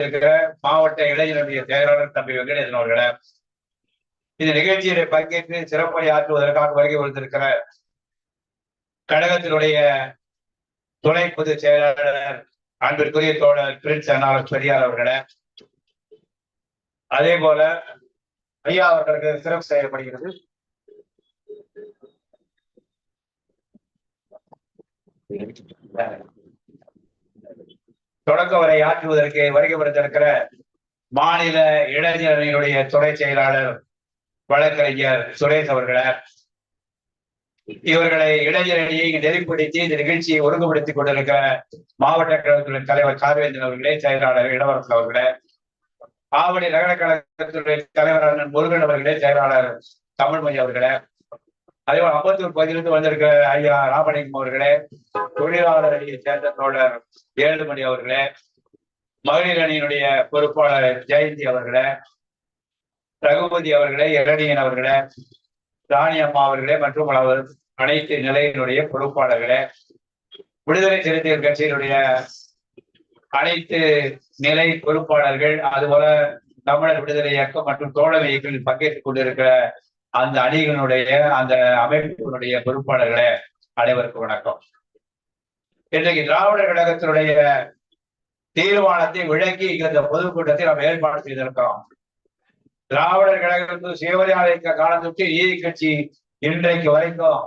இருக்கிற மாவட்ட இளைஞருடைய செயலாளர் தம்பி வெங்கடேசன் அவர்களை இந்த நிகழ்ச்சியில பங்கேற்று சிறப்பு ஆற்றுவதற்காக வருகை வந்திருக்கிற கழகத்தினுடைய துணை பொதுச் செயலாளர் அன்பிற்குரிய தோழர் பிரின்ஸ் அண்ணாவர் பெரியார் அவர்களை அதே போல ஐயா அவர்களுக்கு சிறப்பு செய்யப்படுகிறது தொடக்க உரை ஆற்றுவதற்கு வருகை புரிந்திருக்கிற மாநில இளைஞரணியுடைய துறை செயலாளர் வழக்கறிஞர் சுரேஷ் அவர்களை இவர்களை இளைஞரணியை நெறிப்படுத்தி இந்த நிகழ்ச்சியை ஒருங்குபடுத்திக் கொண்டிருக்கிற மாவட்ட கழகத்துடைய தலைவர் கார்வேந்தன் அவர்களே செயலாளர் இளவரசன் அவர்களே ஆவணி நகர கழகத்துடைய தலைவர் அண்ணன் முருகன் அவர்களே செயலாளர் தமிழ்மொழி அவர்களே அதே போல அம்பத்தூர் பகுதியிலிருந்து வந்திருக்க ஐயா ராமலிங்கம் அவர்களே தொழிலாளர் அணியை சேர்ந்த தோழர் ஏழுமணி அவர்களே மகளிர் அணியினுடைய பொறுப்பாளர் ஜெயந்தி அவர்களே ரகுபதி அவர்களே இரணியன் அவர்களே ராணி அம்மா அவர்களே மற்றும் அனைத்து நிலையினுடைய பொறுப்பாளர்களே விடுதலை சிறுத்தைகள் கட்சியினுடைய அனைத்து நிலை பொறுப்பாளர்கள் அதுபோல தமிழர் விடுதலை இயக்கம் மற்றும் தோழமை இயக்கங்களில் பங்கேற்றுக் கொண்டிருக்கிற அந்த அணிகளினுடைய அந்த அமைப்பினுடைய பொறுப்பாளர்களே அனைவருக்கும் வணக்கம். இன்றைக்கு திராவிட கழகத்தினுடைய தீர்மானத்தை விளக்கி இந்த பொதுக்கூட்டத்தை நாம் ஏற்பாடு செய்திருக்கிறோம். திராவிடர் கழகத்துக்கு சிவரியாக காலம் தொட்டு நீதி கட்சி இன்றைக்கு வரைக்கும்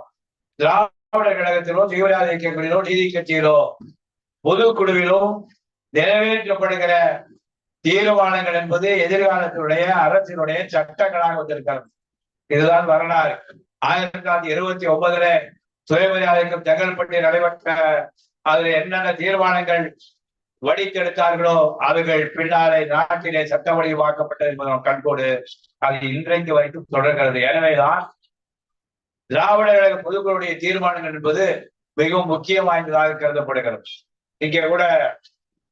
திராவிடர் கழகத்திலோ சுயமரியாதை இயக்கங்களிலோ நீதி கட்சியிலோ பொதுக்குழுவிலும் நிறைவேற்றப்படுகிற தீர்மானங்கள் என்பது எதிர்காலத்தினுடைய அரசினுடைய சட்டங்களாக வந்திருக்கிறது. இதுதான் வரலாறு. ஆயிரத்தி தொள்ளாயிரத்தி இருபத்தி ஒன்பதுல சுயமரியாதைக்கும் செங்கல்பட்டு நடைபெற்ற அதுல என்னென்ன தீர்மானங்கள் வடித்தெடுத்தார்களோ அவைகள் பின்னாலே நாட்டிலே சட்ட வடிவாக்கப்பட்டது என்பதை கண்கோடு அது இன்றைக்கு வரைக்கும் தொடர்கிறது. எனவேதான் திராவிட கழக பொதுக்குழுடைய தீர்மானங்கள் என்பது மிகவும் முக்கியம் வாய்ந்ததாக கருதப்படுகிறது. இங்கே கூட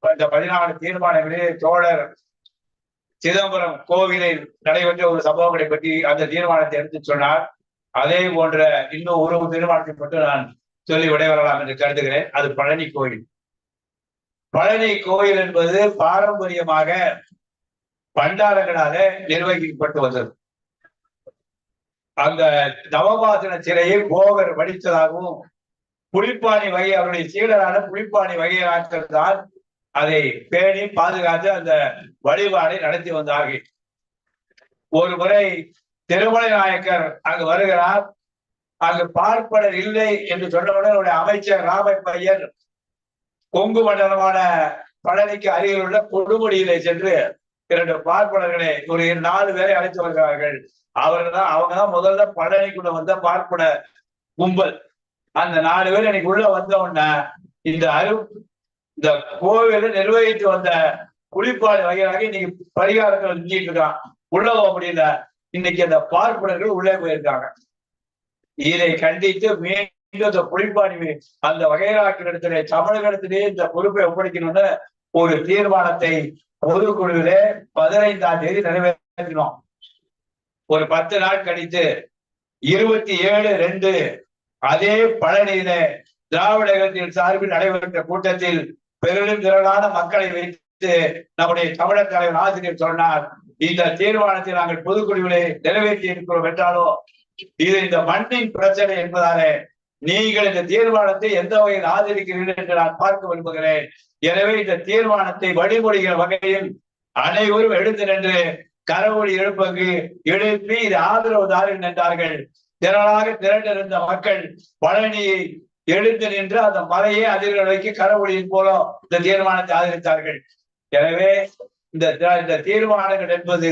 இந்த பதினாலு தீர்மானங்களில் தோழர் சிதம்பரம் கோவிலில் நடைபெற்ற ஒரு சம்பவங்களை பற்றி அந்த தீர்மானத்தை எடுத்து சொன்னார். அதே போன்ற இன்னும் ஒரு தீர்மானத்தை மட்டும் நான் சொல்லி விடைபெறலாம் என்று கருதுகிறேன். அது பழனி கோயில். பழனி கோயில் என்பது பாரம்பரியமாக பண்டாரங்களால நிர்வகிக்கப்பட்டு வந்தது. அந்த நவபாசன சிலையை போகர் வடித்ததாகவும் புலிப்பாணி வகை அவருடைய சீடரான புலிப்பாணி வகையாட்கள் தான் அதை பேணி பாதுகாத்து அந்த வழிபாடை நடத்தி வந்தார்கள். ஒரு முறை திருமலை நாயக்கர் அங்கு வருகிறார். அங்கு பார்ப்பனர் இல்லை என்று சொன்னவுடன் அவருடைய அமைச்சர் ராம பையன் கொங்கு மண்டலமான பழனிக்கு அருகில் உள்ள கொடுமுடியிலே சென்று இரண்டு பார்ப்பனர்களை ஒரு நாலு பேரை அழைத்து வருகிறார்கள். அவர்கள் தான் அவங்க தான் முதல்ல பழனிக்குள்ள வந்த பார்ப்பன கும்பல். அந்த நாலு பேர் எனக்கு உள்ள வந்த உடனே இந்த அரு இந்த கோவில நிர்வகித்து வந்த குளிப்பாடு வகையாக இன்னைக்கு பரிகாரங்கள் செஞ்சிட்டு இருக்கான். உள்ள போக முடியல. இன்னைக்கு அந்த பார்ப்பனர்கள் உள்ளே போயிருக்காங்க. இதை கண்டித்து மீண்டும் இந்த குளிப்பாணி அந்த வகைராக்கிடத்திலே தமிழகத்திலே இந்த பொறுப்பை ஒப்படைக்கணும்னு ஒரு தீர்மானத்தை பொதுக்குழுவிலே பதினைந்தாம் தேதி நிறைவேற்றினோம். ஒரு பத்து நாள் கழித்து இருபத்தி ஏழு ரெண்டு அதே பழனியில திராவிட சார்பில் நடைபெற்ற கூட்டத்தில் பெரும் திரளான மக்களை வைத்து நம்முடைய தமிழர் தலைவர் ஆசிரியர் சொன்னார் இந்த தீர்மானத்தை நாங்கள் பொதுக்குழுவிலே நிறைவேற்றி இருக்கிறோம் என்றாலோ இது இந்த மண்ணின் பிரச்சனை என்பதாலே நீங்கள் இந்த தீர்மானத்தை எந்த வகையில் ஆதரிக்கிறீர்கள் என்று நான் பார்க்க விரும்புகிறேன். எனவே இந்த தீர்மானத்தை வழிமொழிகிற வகையில் அனைவரும் எழுந்து நின்று கரவொலி எழுப்பங்கு எழுப்பி இது ஆதரவு தாரில் நின்றார்கள் திரளாக திரண்டிருந்த மக்கள் பழனியை எழுந்து நின்று அந்த மலையை அதிர்களை வைக்க கரவொலியின் மூலம் இந்த தீர்மானத்தை ஆதரித்தார்கள். எனவே இந்த இந்த தீர்மானங்கள் என்பது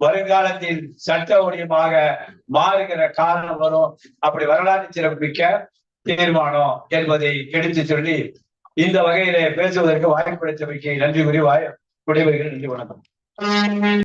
வருங்காலத்தில் சட்ட ஊழியமாக மாறுகிற காரணம் வரும். அப்படி வரலாற்று சிறப்பிக்க தீர்மானம் என்பதை எடுத்து சொல்லி இந்த வகையிலே பேசுவதற்கு வாய்ப்பு நன்றி கூறி வாய் விடைபெறுகிறேன். நன்றி வணக்கம்.